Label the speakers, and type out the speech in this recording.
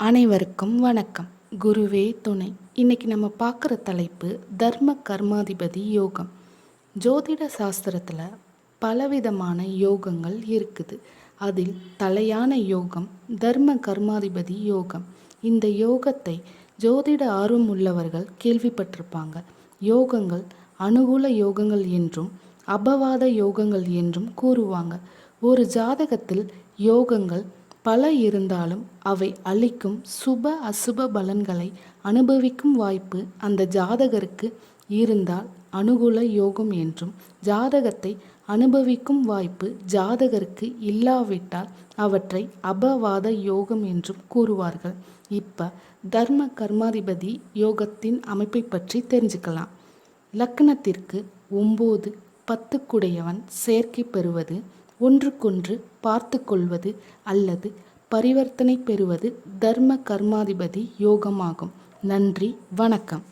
Speaker 1: அனைவருக்கும் வணக்கம். குருவே துணை. இன்னைக்கு நம்ம பார்க்குற தலைப்பு தர்ம கர்மாதிபதி யோகம். ஜோதிட சாஸ்திரத்தில் பலவிதமான யோகங்கள் இருக்குது. அதில் தலையான யோகம் தர்ம கர்மாதிபதி யோகம். இந்த யோகத்தை ஜோதிட ஆர்வம் உள்ளவர்கள் கேள்விப்பட்டிருப்பாங்க. யோகங்கள் அனுகூல யோகங்கள் என்றும் அபவாத யோகங்கள் என்றும் கூறுவாங்க. ஒரு ஜாதகத்தில் யோகங்கள் பல இருந்தாலும் அவை அளிக்கும் சுப அசுப பலன்களை அனுபவிக்கும் வாய்ப்பு அந்த ஜாதகருக்கு இருந்தால் அனுகூல யோகம் என்றும் ஜாதகத்தை அனுபவிக்கும் வாய்ப்பு ஜாதகருக்கு இல்லாவிட்டால் அவற்றை அபவாத யோகம் என்றும் கூறுவார்கள். இப்போ தர்ம கர்மாதிபதி யோகத்தின் அமைப்பை பற்றி தெரிஞ்சுக்கலாம். லக்னத்திற்கு ஒம்பது பத்துக்குடையவன் சேர்க்கை பெறுவது ஒன்றுக்கொன்று பார்த்து கொள்வது அல்லது பரிவர்த்தனை பெறுவது தர்ம கர்மாதிபதி யோகமாகும். நன்றி வணக்கம்.